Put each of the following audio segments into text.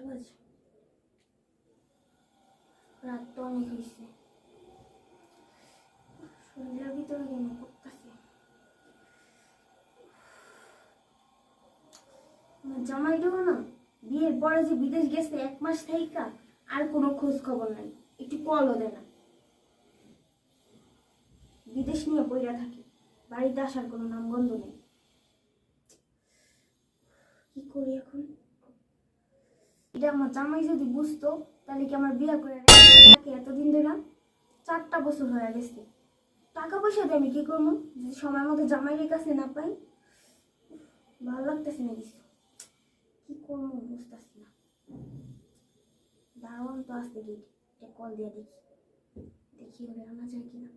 কয়টা বাজে রাত তো অনেক হয়েছে শরীরের ভিতরে কেন করতেছে জামাইটাও না, বিয়ের পরে যে বিদেশ গেছে এক মাস থাইকা, আর কোনো খোঁজ খবর নাই। একটু কলও দেয় না। বিদেশ নিয়ে বইরা থাকি, বাড়িতে আসার কোনো নামগন্ধ নেই। কি করি এখন? এটা আমার জামাই যদি বুঝতো, তাহলে কি আমার বিয়ে করে রাখে এতদিন ধরে চারটা বছর হয়ে গেছে। টাকা পয়সা দিয়ে আমি কি করব? যদি সময় মতো জামাইয়ের কাছে না পাই, ভালো লাগতেছে না কিছু। কি করব বুঝতেছি না। দারোয়ান তো আসতে গেট কল দিয়ে দেখি। দেখি ওরে আনা যায় কিনা।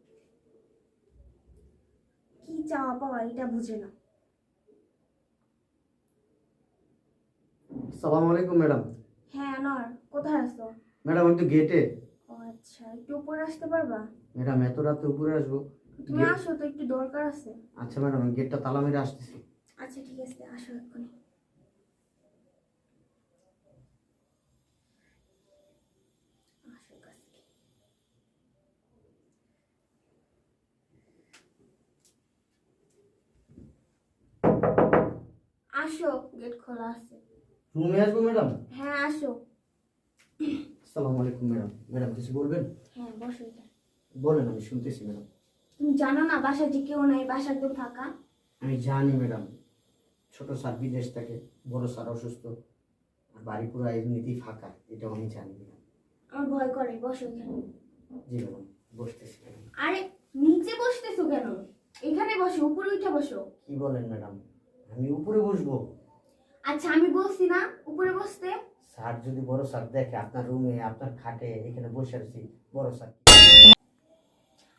কি চাওয়া পাওয়া এটা বুঝে না। সালাম আলাইকুম ম্যাডাম। কোথায় আছো ম্যাডাম আমি তো গেটে ও আচ্ছা একটু উপরে আসতে পারবা? ম্যাডাম এত রাতে উপরে আসব। তুমি আসো তো একটু দরকার আছে। আচ্ছা ম্যাডাম আমি গেটটা তালা মেরে আসতেছি। আচ্ছা ঠিক আছে আসো এক্ষুনি। আসো আসো গেট খোলা আছে। রুমে আসব ম্যাডাম? হ্যাঁ আসো। সালাম আলাইকুম ম্যাডাম। ম্যাডাম কিছু বলবেন? হ্যাঁ বসো এখানে। বলেন আমি শুনতেছি ম্যাডাম। তুমি জানো না বাসা যে কেউ নাই বাসা একদম ফাঁকা? আমি জানি ম্যাডাম। ছোট স্যার বিদেশ থাকে বড় স্যার অসুস্থ। আর বাড়ি পুরো এমনিতেই ফাঁকা এটাও আমি জানি ম্যাডাম। আমার ভয় করে বসো এখানে জি ম্যাডাম বসতেছি ম্যাডাম। আরে নিচে বসতেছো কেন? এখানে বসো উপরে উঠে বসো। কি বলেন ম্যাডাম? আমি উপরে বসবো। আচ্ছা আমি বলছি না উপরে বসতে। স্যার যদি বড় স্যার দেখে আপনার রুমে আপনার খাটে এখানে বসে আছি বড় স্যার।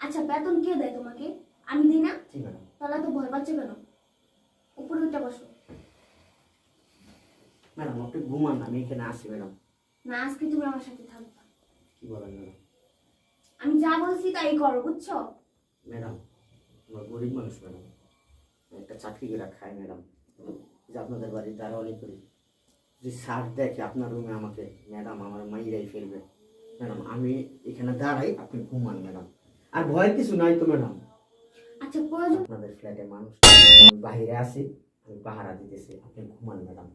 আচ্ছা বেতন কে দেয় তোমাকে? আমি দিই না? জি ম্যাডাম। তাহলে তো ভয় পাচ্ছ কেন? উপরে উঠে বসো। ম্যাডাম আপনি ঘুমান আমি এখানে আসি ম্যাডাম। না আজকে তুমি আমার সাথে থাকবা। কি বলেন ম্যাডাম? আমি যা বলছি তাই করো বুঝছ? ম্যাডাম আমরা গরিব মানুষ ম্যাডাম। একটা চাকরি করে খাই ম্যাডাম। যে আপনাদের বাড়ির দারোয়ানি করি। যে স্যার দেখে আপনার রুমে আমাকে ম্যাডাম আমার মাইরাই ফেলবে। ম্যাডাম আমি এখানে দাঁড়াই আপনি ঘুমান ম্যাডাম। আর ভয়ের কিছু নাই তো ম্যাডাম। আচ্ছা আপনাদের ফ্ল্যাটে মানুষ বাইরে আসি আমি পাহারা দিতেছি আপনি ঘুমান ম্যাডাম।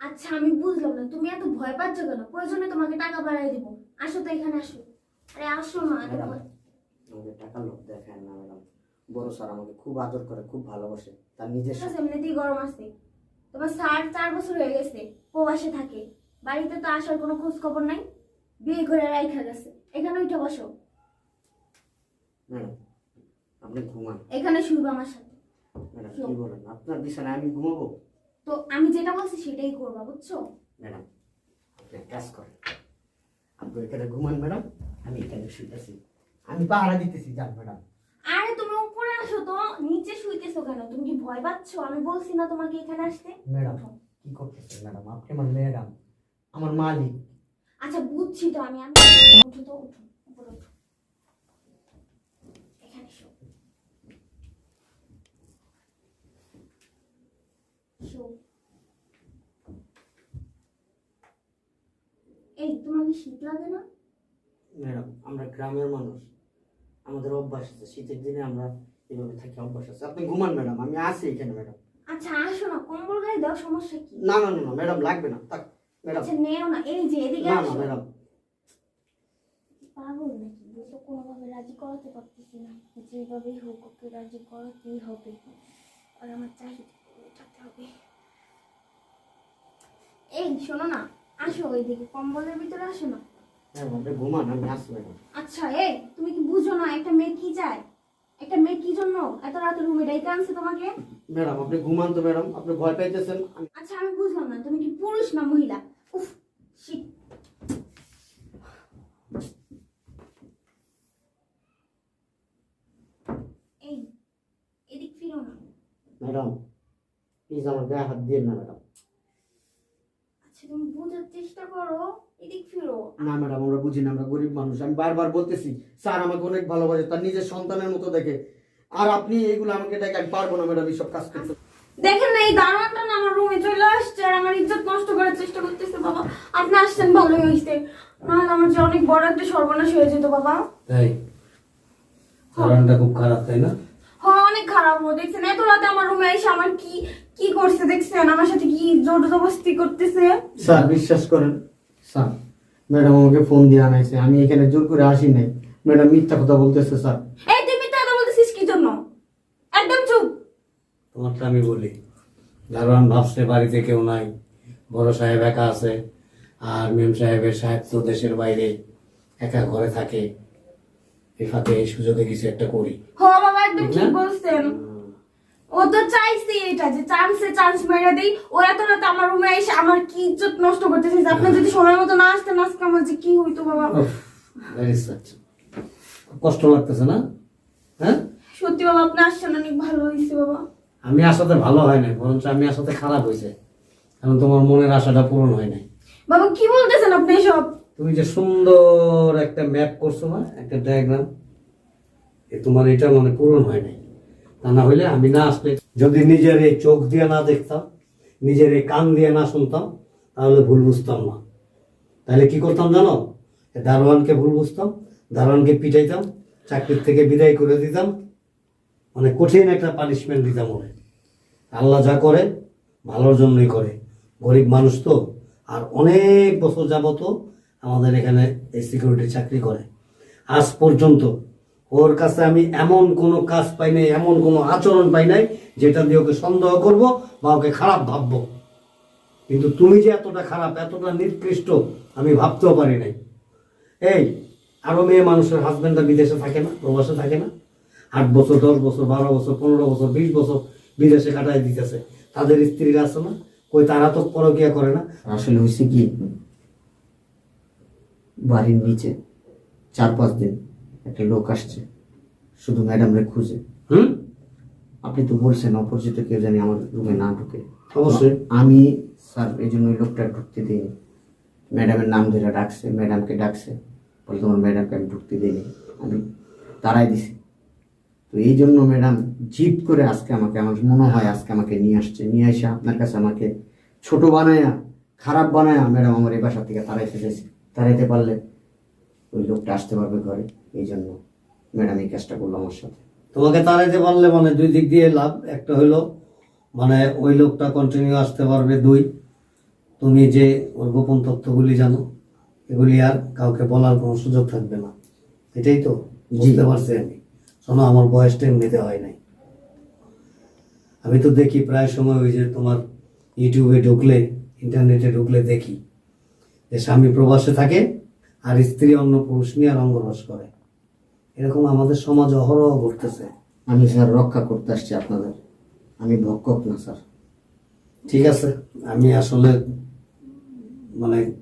আচ্ছা আমি বুঝলাম না তুমি এত ভয় পাচ্ছ কেন? প্রয়োজনে তোমাকে টাকা বাড়াই দিব। আসো তো এখানে আসো। আরে আসো না আমাকে টাকা লোক দেখেন না ম্যাডাম। বড় স্যার আমাকে খুব আদর করে খুব ভালোবাসে। তার নিজের আছে এমনিতেই গরম আছে। তোমার স্যার চার বছর হয়ে গেছে প্রবাসে থাকে। বাড়িতে তো আসার কোনো খোঁজ খবর নাই। বিয়ে করে রাইখা গেছে। এখানে উঠে বসো। ম্যাডাম আপনি ঘুমান। এখানে শুরু আমার সাথে। ম্যাডাম কি বলেন? আপনার বিছানায় আমি ঘুমাবো? তো আমি যেটা বলছি সেটাই করবা বুঝছ? ম্যাডাম আপনি কাজ করেন। আপনি এখানে ঘুমান ম্যাডাম। আমি এখানে শুইতেছি। আমি পাহারা দিতেছি যান ম্যাডাম। আরে তুমি আসো তো? নিচে শুইতেছো কেন? তুমি কি ভয় পাচ্ছো? আমি বলছি না তোমাকে এখানে আসতে। ম্যাডাম কি করতেছেন ম্যাডাম? আপনি আমার ম্যাডাম আমার মালিক। আচ্ছা বুঝছি তো আমি আমি উঠো তো উঠো উপরে উঠো। এখানে শো। শো। এই তোমার কি শীত লাগে না? ম্যাডাম আমরা গ্রামের মানুষ। আমাদের অভ্যাস আছে শীতের দিনে আমরা এভাবে থাকি অভ্যাস আছে আপনি ঘুমান ম্যাডাম আমি আছি এখানে ম্যাডাম। আচ্ছা আসো না কম্বল গায়ে দাও সমস্যা কি? না না না ম্যাডাম লাগবে না থাক ম্যাডাম। আচ্ছা নেও না এই যে এদিকে না না ম্যাডাম। পাগল নাকি? বুঝো কোনোভাবে রাজি করাতে পারতেছি না। যেভাবেই হোক ওকে রাজি করাতেই হবে। আর আমার চাহিদা মেটাতে হবে। এই শোনো না আসো ওইদিকে কম্বলের ভিতরে আসো না। আপনি ঘুমান আমি ম্যাডাম। আচ্ছা এই তুমি কি বুঝো না একটা মেয়ে কি চায়? একটা মেয়ে কি জন্য? এত রাতে রুমে ডেকে আনছে তোমাকে? ম্যাডাম আপনি ঘুমান তো ম্যাডাম আপনি ভয় পাইতেছেন। আচ্ছা আমি বুঝলাম না তুমি কি পুরুষ না মহিলা? উফ শিট এই এদিক ফিরো না। ম্যাডাম প্লিজ আমার গায়ে হাত দিয়ে না ম্যাডাম। আচ্ছা তুমি বোঝার চেষ্টা করো। এদিক ফিরো। না ম্যাডাম আমরা বুঝি না আমরা গরিব মানুষ। আমি বারবার বলতেছি স্যার আমাকে অনেক ভালোবাসে তার নিজের সন্তানের মতো দেখে। আর আপনি এইগুলো আমাকে দেখে আমি পারব না ম্যাডাম এইসব কাজ করতে। দেখেন না এই দারোয়ানটা না আমার রুমে চলে আসছে আর আমার ইজ্জত নষ্ট করার চেষ্টা করতেছে বাবা। আপনি আসছেন ভালোই হয়েছে। নাহলে আমার যে অনেক বড় একটা সর্বনাশ হয়ে যেত বাবা। তাই কারণটা খুব খারাপ তাই না? হ্যাঁ অনেক খারাপ ও দেখছেন এত রাতে আমার রুমে এসে আমার কি কি করছে দেখছেন? আমার সাথে কি জোর জবরদস্তি করতেছে? স্যার বিশ্বাস করেন স্যার ম্যাডাম আমাকে ফোন দিয়ে আনাইছে আমি এখানে জোর করে আসি নাই। ম্যাডাম মিথ্যা কথা বলতেছে স্যার। এই তুই মিথ্যা কথা বলতেছিস কি জন্য? একদম চুপ। তোমারটা আমি বলি দারোয়ান ভাবছে বাড়িতে কেউ নাই বড় সাহেব একা আছে আর মেম সাহেবের সাহেব তো দেশের বাইরে একা ঘরে থাকে। এই ফাঁকে এই সুযোগে কিছু একটা করি। হ বাবা একদম ঠিক বলছেন। ও তো চাইছে এটা যে চান্সে চান্স মেরে দেই। ও এত রাতে আমার রুমে এসে আমার কি ইজ্জত নষ্ট করতেছে আপনি যদি সময় মতো না আসতেন আজকে আমার যে কি হইতো বাবা? কষ্ট লাগতেছে না? হ্যাঁ? সত্যি বাবা আপনি আসছেন অনেক ভালো হয়েছে বাবা। আমি আসাতে ভালো হয় নাই বরঞ্চ আমি আসাতে খারাপ হয়েছে কারণ তোমার মনের আশাটা পূরণ হয় নাই। বাবা কি বলতেছেন আপনি সব তুমি যে সুন্দর একটা ম্যাপ করছ না একটা ডায়াগ্রাম এ তোমার এটা মানে পূরণ হয় নাই। তা না হইলে আমি না আসলে যদি নিজের এই চোখ দিয়ে না দেখতাম, নিজের এই কান দিয়ে না শুনতাম, তাহলে ভুল বুঝতাম না। তাহলে কি করতাম জানো? দারোয়ানকে ভুল বুঝতাম, দারোয়ানকে পিটাইতাম, চাকরির থেকে বিদায় করে দিতাম মানে কঠিন একটা পানিশমেন্ট দিতাম ওরে। আল্লাহ যা করে, ভালোর জন্যই করে। গরিব মানুষ তো, আর অনেক বছর যাবত আমাদের এখানে এই সিকিউরিটি চাকরি করে। আজ পর্যন্ত ওর কাছে আমি এমন কোনো কাজ পাই নাই, এমন কোনো আচরণ পাই নাই যেটা দিয়ে ওকে সন্দেহ করব বা ওকে খারাপ ভাববো। কিন্তু তুমি যে এতটা খারাপ, এতটা নিকৃষ্ট, আমি ভাবতেও পারি নাই। এই, আরও মেয়ে মানুষের হাজবেন্ডরা বিদেশে থাকে না, প্রবাসে থাকে না। আট বছর, দশ বছর, বারো বছর, পনেরো বছর, বিশ বছর বিদেশে কাটায় দিতেছে। তাদের স্ত্রীরা আছে না? কই তারা তো পরকিয়া করে না। আসলে হয়েছে কি? বাড়ির নিচে, চার পাঁচ দিন। একটা লোক আসছে। শুধু ম্যাডামরে খুঁজে। হুম? আপনি তো বলছেন অপরিচিত কেউ জানি আমার রুমে না ঢুকে। অবশ্যই। আমি স্যার এই জন্য ওই লোকটা ঢুকতে দিইনি। ম্যাডামের নাম ধরে ডাকছে ম্যাডামকে ডাকছে। বলে তোমার ম্যাডামকে আমি ঢুকতে দিইনি। আমি তারাই দিছি। তো এই জন্য ম্যাডাম জিপ করে আজকে আমাকে আমার মনে হয় আজকে আমাকে নিয়ে আসছে। নিয়ে এসে আপনার কাছে আমাকে ছোট বানায়া খারাপ বানায়া ম্যাডাম আমার এই বাসা থেকে তারাই ফেলেছে তারাইতে পারলে ওই লোকটা আসতে পারবে ঘরে এই জন্য ম্যাডাম এই কাজটা করল আমার সাথে। তোমাকে তাড়াইতে পারলে মানে দুই দিক দিয়ে লাভ একটা হইল মানে ওই লোকটা কন্টিনিউ আসতে পারবে দুই তুমি যে ওর গোপন তথ্যগুলি জানো এগুলি আর কাউকে বলার কোনো সুযোগ থাকবে না। এটাই তো বুঝতে পারছি আমি। শোনো আমার বয়সটা এমনিতে হয় নাই। আমি তো দেখি প্রায় সময় ওই যে তোমার ইউটিউবে ঢুকলে ইন্টারনেটে ঢুকলে দেখি যে স্বামী প্রবাসে থাকে আর স্ত্রী অন্য পুরুষ নিয়ে রঙ্গরস করে। এরকম আমাদের সমাজ অহরহ ঘটতেছে। আমি স্যার রক্ষা করতে আসছি আপনাদের। আমি ভক্ষক না, স্যার। ঠিক আছে, আমি আসলে মানে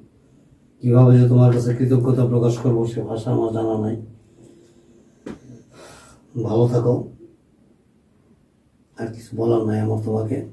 কীভাবে যে তোমার কাছে কৃতজ্ঞতা প্রকাশ করব সে ভাষা আমার জানা নাই। ভালো থাকো। আর কিছু বলার নাই আমার তোমাকে।